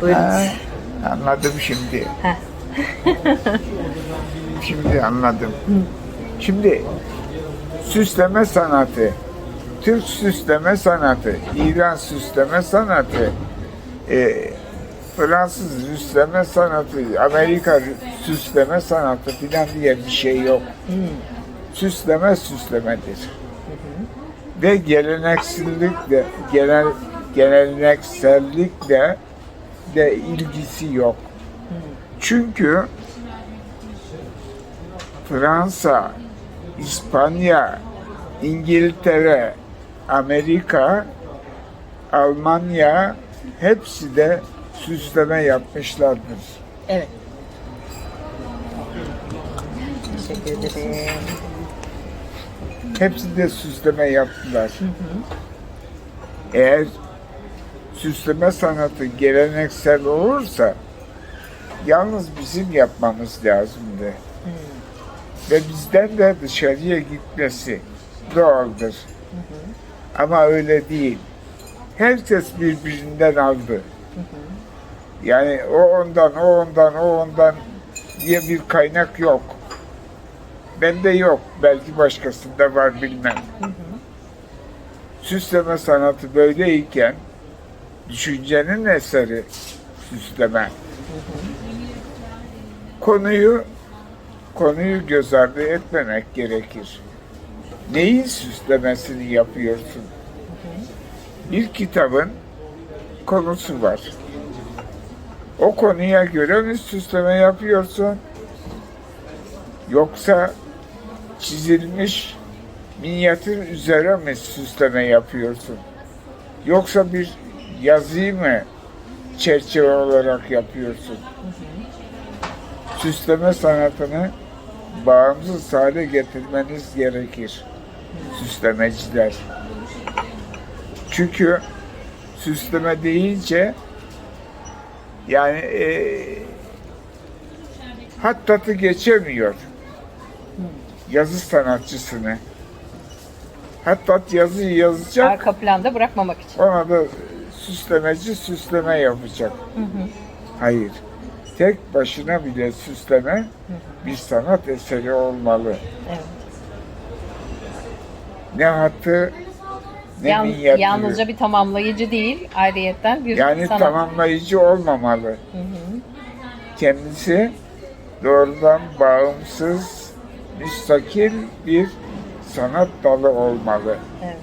Buyurun. Ha, anladım şimdi. Heh. Şimdi anladım. Şimdi süsleme sanatı, Türk süsleme sanatı, İran süsleme sanatı, e, Fransız süsleme sanatı, Amerika süsleme sanatı filan diye bir şey yok. Süsleme süslemedir. Ve geleneksellikle, genel geleneksellikle de ilgisi yok. Çünkü Fransa, İspanya, İngiltere, Amerika, Almanya hepsi de süsleme yapmışlardır. Evet. Teşekkür ederim. Hepsi de süsleme yaptılar. Eğer süsleme sanatı geleneksel olursa yalnız bizim yapmamız lazımdı. Ve bizden de dışarıya gitmesi doğaldır. Ama öyle değil. Herkes birbirinden aldı. Yani o ondan, o ondan, o ondan diye bir kaynak yok. Bende yok. Belki başkasında var bilmem. Süsleme sanatı böyleyken düşüncenin eseri süsleme. Konuyu konuyu göz ardı etmemek gerekir. Neyin süslemesini yapıyorsun? Bir kitabın konusu var. O konuya göre mi süsleme yapıyorsun? Yoksa çizilmiş minyatür üzere mi süsleme yapıyorsun? Yoksa bir yazıyı mı çerçeve olarak yapıyorsun? Süsleme sanatını bağımsız hale getirmeniz gerekir. Süslemeciler. Çünkü süsleme deyince yani eee hattatı geçemiyor yazı sanatçısını. Hattat yazıyı yazacak, Arka planda bırakmamak için. ona da süslemeci süsleme yapacak. Hayır. Tek başına bile süsleme bir sanat eseri olmalı. Evet. Ne hattı ne Yan- minyatürü. yalnızca bir tamamlayıcı değil, ayrıyetten bir Yani sanat. tamamlayıcı olmamalı. Kendisi doğrudan bağımsız, müstakil bir sanat dalı olmalı. Evet.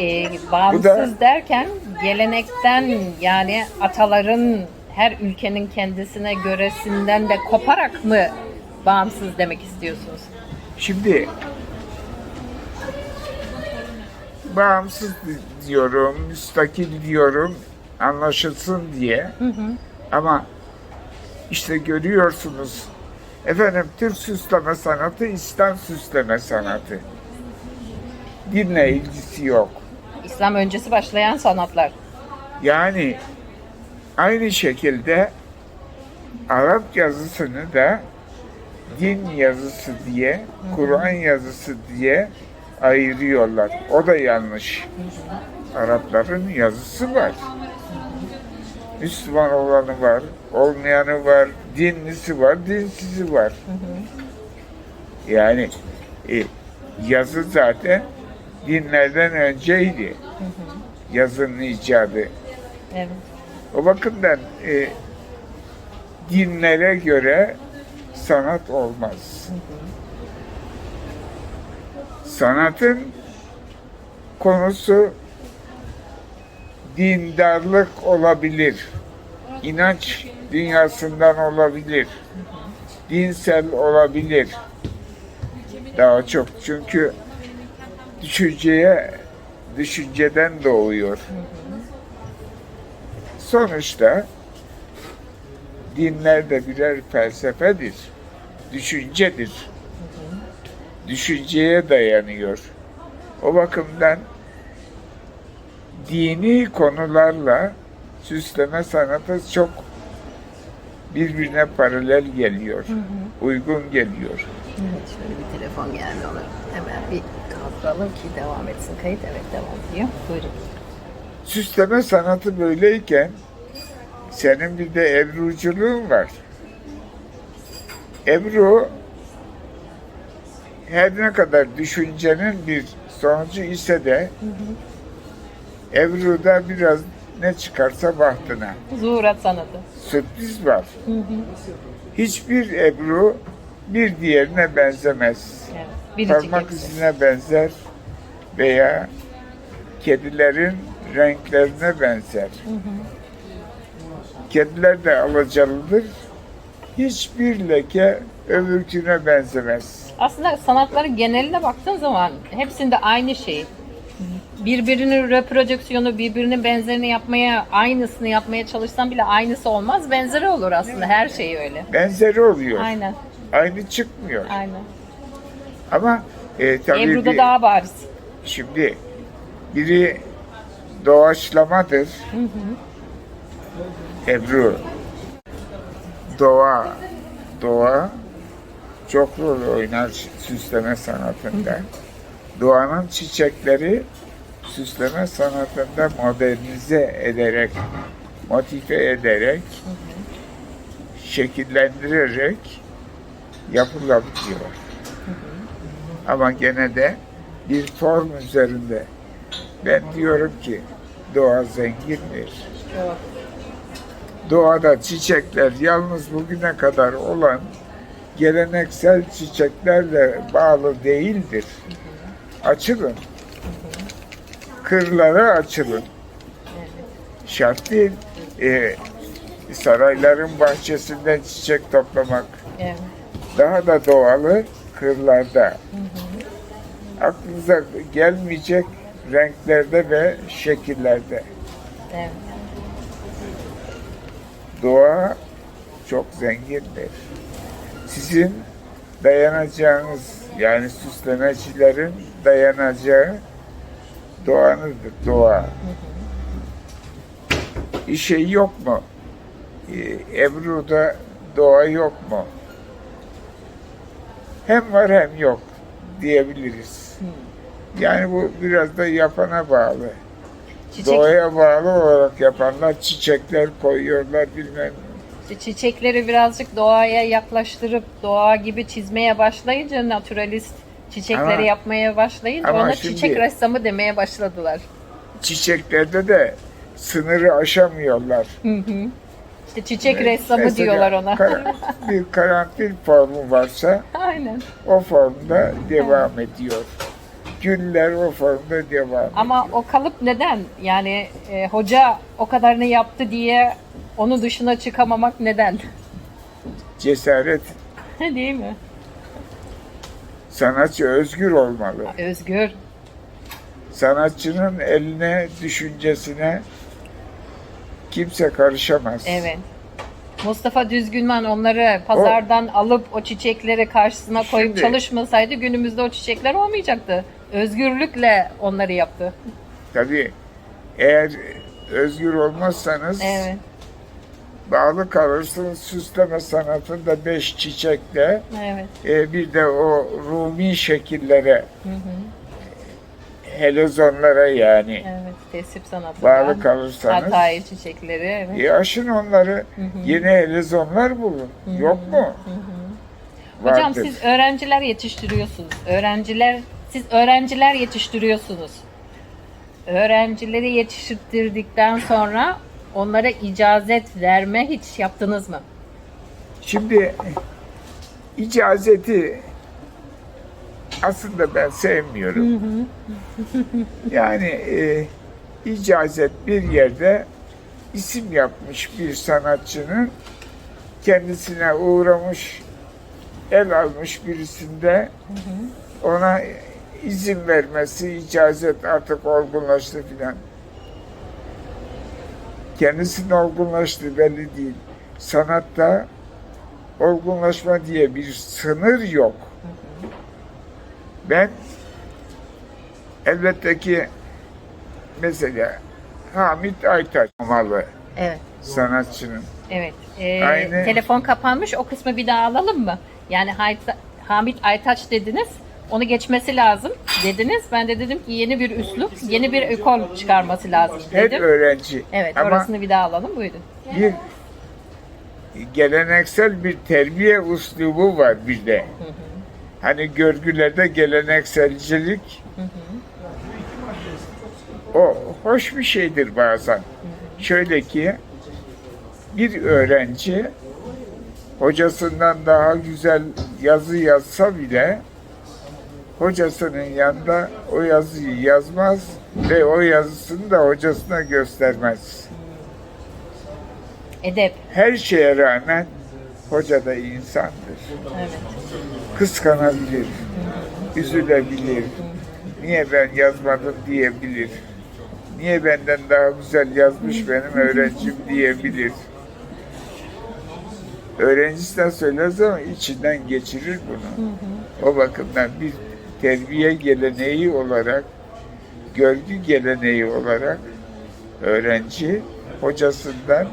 Ee, bağımsız da- derken gelenekten yani ataların her ülkenin kendisine göresinden de koparak mı bağımsız demek istiyorsunuz? Şimdi bağımsız diyorum, müstakil diyorum anlaşılsın diye. Ama işte görüyorsunuz efendim Türk süsleme sanatı İslam süsleme sanatı. Dinle ilgisi yok. İslam öncesi başlayan sanatlar. Yani aynı şekilde Arap yazısını da din yazısı diye, Kur'an yazısı diye ayırıyorlar. O da yanlış. Arapların yazısı var. Müslüman olanı var, olmayanı var, dinlisi var, dinsizi var. Yani e, yazı zaten dinlerden önceydi. Yazının icadı. Evet. O bakımdan e, dinlere göre sanat olmaz. Sanatın konusu dindarlık olabilir. İnanç dünyasından olabilir. Dinsel olabilir. Daha çok çünkü düşünceye düşünceden doğuyor. Sonuçta dinler de birer felsefedir, düşüncedir. Düşünceye dayanıyor. O bakımdan dini konularla süsleme sanatı çok birbirine paralel geliyor, uygun geliyor. Evet, şöyle bir telefon geldi ona. Hemen bir kaldıralım ki devam etsin kayıt. Evet devam ediyor. Buyurun. Süsleme sanatı böyleyken senin bir de Ebru'culuğun var. Ebru her ne kadar düşüncenin bir sonucu ise de Ebru'da biraz ne çıkarsa bahtına. Zuhurat sanatı. Sürpriz var. Hiçbir Ebru bir diğerine benzemez. Evet. Parmak izine benzer veya kedilerin renklerine benzer. Kediler de alacalıdır. Hiçbir leke öbürküne benzemez. Aslında sanatların geneline baktığın zaman hepsinde aynı şey. Birbirinin reprodüksiyonu, birbirinin benzerini yapmaya, aynısını yapmaya çalışsan bile aynısı olmaz. Benzeri olur aslında. Her şey öyle. Benzeri oluyor. Aynen. Aynı çıkmıyor. Aynen. Ama e, tabii Ebru'da bir- daha bariz. şimdi biri doğaçlamadır. Ebru. Doğa. Doğa çok rol oynar süsleme sanatında. Doğanın çiçekleri süsleme sanatında modernize ederek, motife ederek, şekillendirerek yapılabiliyor. Ama gene de bir form üzerinde. Ben diyorum ki doğa zengindir. Doğada çiçekler yalnız bugüne kadar olan geleneksel çiçeklerle bağlı değildir. Açılın. Kırlara açılın. Şart değil. Ee, sarayların bahçesinden çiçek toplamak Evet. Daha da doğalı kırlarda. Aklınıza gelmeyecek renklerde ve şekillerde. Evet. Doğa çok zengindir. Sizin dayanacağınız yani süslemecilerin dayanacağı doğanızdır, doğa. Bir şey yok mu? Ee, Ebru'da doğa yok mu? Hem var hem yok diyebiliriz. Yani bu biraz da yapana bağlı. Çiçek, Doğaya bağlı olarak yapanlar çiçekler koyuyorlar bilmem. çiçekleri birazcık doğaya yaklaştırıp doğa gibi çizmeye başlayınca naturalist çiçekleri Ama- yapmaya başlayınca ama ona şimdi- çiçek ressamı demeye başladılar. Çiçeklerde de sınırı aşamıyorlar. Hı hı. İşte çiçek ressamı mesela diyorlar ona. kar- bir karanfil formu varsa Aynen. o formda devam ediyor. Güller o formda devam Ama o kalıp neden? Yani e, hoca o kadarını yaptı diye onu dışına çıkamamak neden? Cesaret, Değil mi? sanatçı özgür olmalı. Özgür. Sanatçının eline, düşüncesine kimse karışamaz. Evet. Mustafa Düzgünman onları pazardan alıp o çiçekleri karşısına koyup Şimdi- çalışmasaydı günümüzde o çiçekler olmayacaktı. Özgürlükle onları yaptı. Tabii eğer özgür olmazsanız Evet. bağlı kalırsınız süsleme sanatında beş çiçekle Evet. e, bir de o Rumi şekillere Hı hı. Helezonlara yani Evet. Tesip sanatı. bağlı kalırsanız Hatay çiçekleri. Evet. e, aşın onları yeni helezonlar bulun. Yok mu? Hocam Vardır. siz öğrenciler yetiştiriyorsunuz. Öğrenciler siz öğrenciler yetiştiriyorsunuz. Öğrencileri yetiştirdikten sonra onlara icazet verme hiç yaptınız mı? Şimdi icazeti aslında ben sevmiyorum. yani e, icazet bir yerde isim yapmış bir sanatçının kendisine uğramış, el almış birisinde ona izin vermesi, icazet artık olgunlaştı filan. Kendisinin olgunlaştığı belli değil. Sanatta olgunlaşma diye bir sınır yok. Ben elbette ki mesela Hamit Aytaç olmalı Evet. sanatçının. Evet. Ee, Aynı- Telefon kapanmış. O kısmı bir daha alalım mı? Yani Hamit Aytaç dediniz. Onu geçmesi lazım dediniz. Ben de dedim ki yeni bir üslup, yeni bir ekol çıkarması lazım dedim. öğrenci Evet, ama orasını bir daha alalım. Buyurun. bir geleneksel bir terbiye uslubu var bir de. Hani görgülerde gelenekselcilik o hoş bir şeydir bazen. Şöyle ki bir öğrenci hocasından daha güzel yazı yazsa bile hocasının yanında o yazıyı yazmaz ve o yazısını da hocasına göstermez. Edep. Her şeye rağmen hoca da insandır. Evet. Kıskanabilir, üzülebilir. Niye ben yazmadım diyebilir. Niye benden daha güzel yazmış benim öğrencim diyebilir. Öğrencisine söyleriz ama içinden geçirir bunu. O bakımdan bir terbiye geleneği olarak, görgü geleneği olarak öğrenci hocasından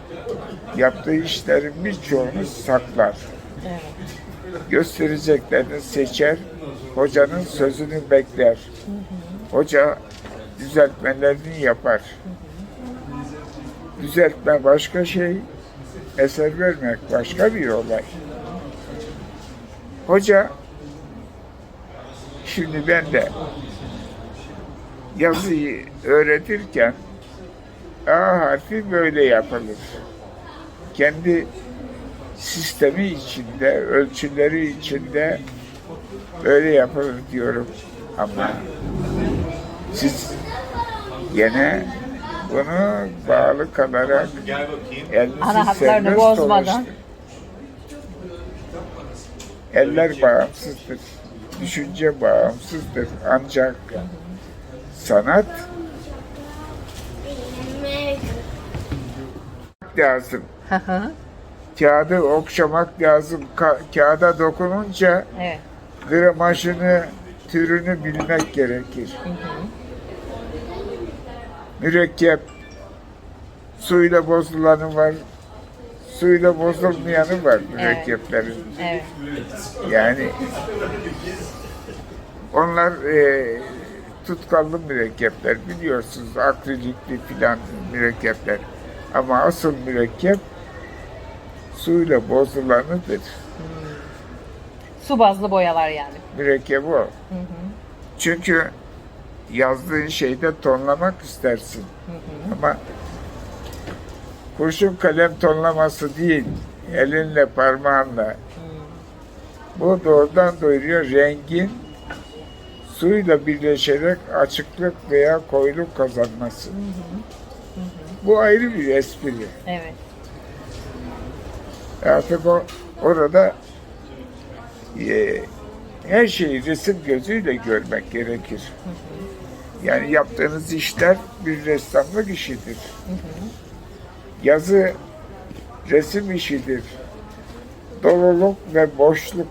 yaptığı işlerin birçoğunu saklar. Evet. Göstereceklerini seçer, hocanın sözünü bekler. Hoca düzeltmelerini yapar. Düzeltme başka şey, eser vermek başka bir olay. Hoca, şimdi ben de yazıyı öğretirken A harfi böyle yapılır. Kendi sistemi içinde, ölçüleri içinde öyle yapılır diyorum. Ama siz gene bunu bağlı kalarak elinizi serbest bozmadan. Eller bağımsızdır. Düşünce bağımsızdır. Ancak sanat lazım. Hı hı. Kağıdı okşamak lazım. Ka- kağıda dokununca evet. gramajını, türünü bilmek gerekir. Mürekkep, suyla bozulanı var, suyla bozulmayanı var mürekkeplerin. Evet. Yani onlar e, tutkallı mürekkepler biliyorsunuz akrilikli filan mürekkepler. Ama asıl mürekkep suyla bozulanıdır. Su bazlı boyalar yani. Mürekkep o. Çünkü yazdığın şeyde tonlamak istersin. Ama kurşun kalem tonlaması değil, elinle parmağınla. Bu doğrudan doyuruyor rengin suyla birleşerek açıklık veya koyuluk kazanması. Bu ayrı bir espri. Evet. Artık o orada e, her şeyi resim gözüyle görmek gerekir. Yani yaptığınız işler bir ressamlık işidir. Yazı resim işidir. Doluluk ve boşluk,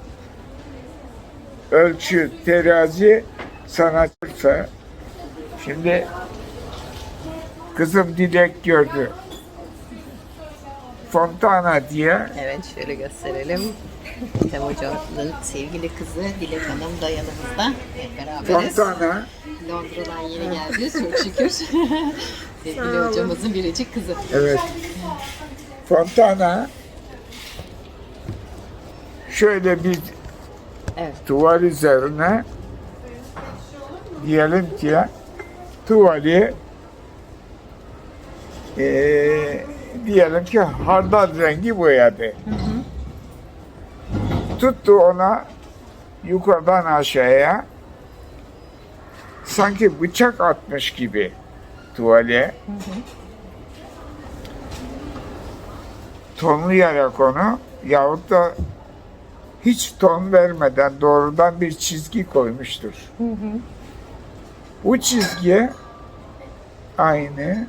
ölçü, terazi sanatsa şimdi kızım Dilek gördü. Fontana diye Evet şöyle gösterelim. Tem Hoca'nın sevgili kızı Dilek Hanım da yanımızda. Hep beraberiz. Fontana Londra'dan yeni geldi çok şükür. sevgili hocamızın biricik kızı. Evet. Fontana şöyle bir Evet. tuval üzerine diyelim ki tuvali eee, diyelim ki hardal rengi boyadı. Tuttu ona yukarıdan aşağıya. Sanki bıçak atmış gibi tuvale. Tonlayarak onu yahut da hiç ton vermeden doğrudan bir çizgi koymuştur. Bu çizgi aynı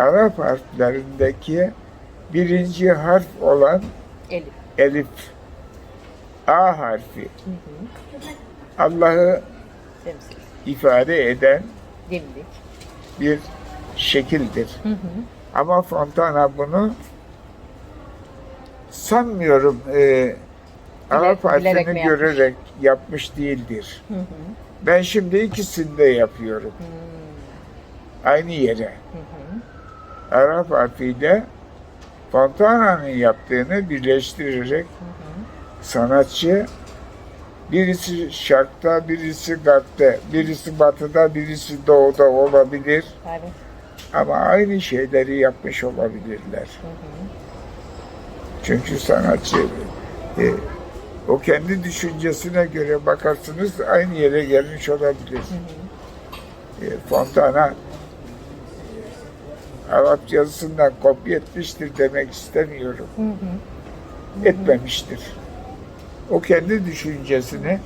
Arap harflerindeki birinci harf olan Elif. elif A harfi Allah'ı ifade eden Dimdik. bir şekildir. Ama Fontana bunu sanmıyorum e, Arap harfini yapmış? görerek yapmış değildir. Ben şimdi ikisini de yapıyorum. Aynı yere. Arap harfiyle Fontana'nın yaptığını birleştirerek sanatçı birisi şarkta, birisi garpta, birisi batıda, birisi doğuda olabilir Evet. ama aynı şeyleri yapmış olabilirler. Çünkü sanatçı e, o kendi düşüncesine göre bakarsınız aynı yere gelmiş olabilir. E, Fontana e, Arap yazısından kopya etmiştir demek istemiyorum. Etmemiştir. O kendi düşüncesini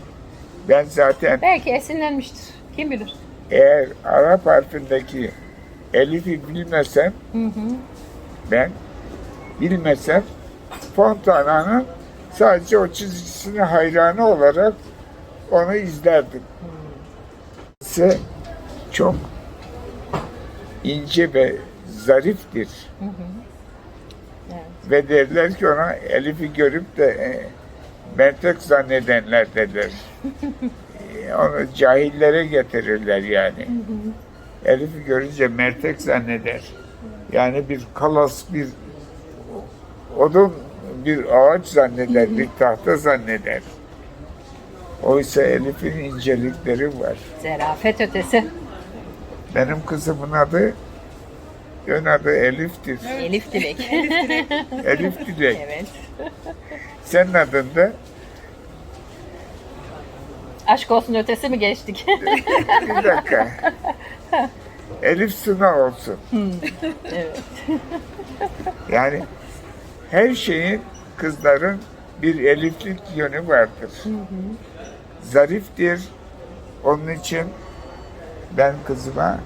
ben zaten Belki esinlenmiştir. Kim bilir? eğer Arap harfindeki elifi bilmesem ben bilmesem Fontana'nın sadece o çizgisine hayranı olarak onu izlerdim. Ise çok ince ve zariftir. Evet. Ve derler ki ona Elif'i görüp de e, mentek zannedenler derler. E, onu cahillere getirirler yani. Elif'i görünce mertek zanneder. Yani bir kalas, bir odun, bir ağaç zanneder, bir tahta zanneder. Oysa Elif'in incelikleri var. Zerafet ötesi. Benim kızımın adı, ön adı Elif'tir. Elif Dilek. Elif Dilek. evet. Senin adın da Aşk olsun ötesi mi geçtik? Bir dakika. Elif Suna olsun. evet. Yani her şeyin kızların bir eliflik yönü vardır. Zariftir. Onun için ben kızıma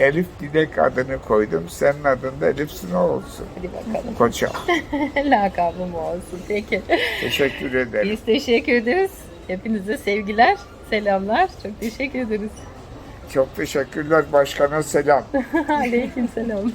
Elif Dilek adını koydum. Senin adın da Elif Suna olsun. Hadi bakalım. Koçam. Lakabım olsun. Peki. Teşekkür ederim. Biz teşekkür ederiz. Hepinize sevgiler, selamlar. Çok teşekkür ederiz. Çok teşekkürler. Başkana selam. Aleyküm selam.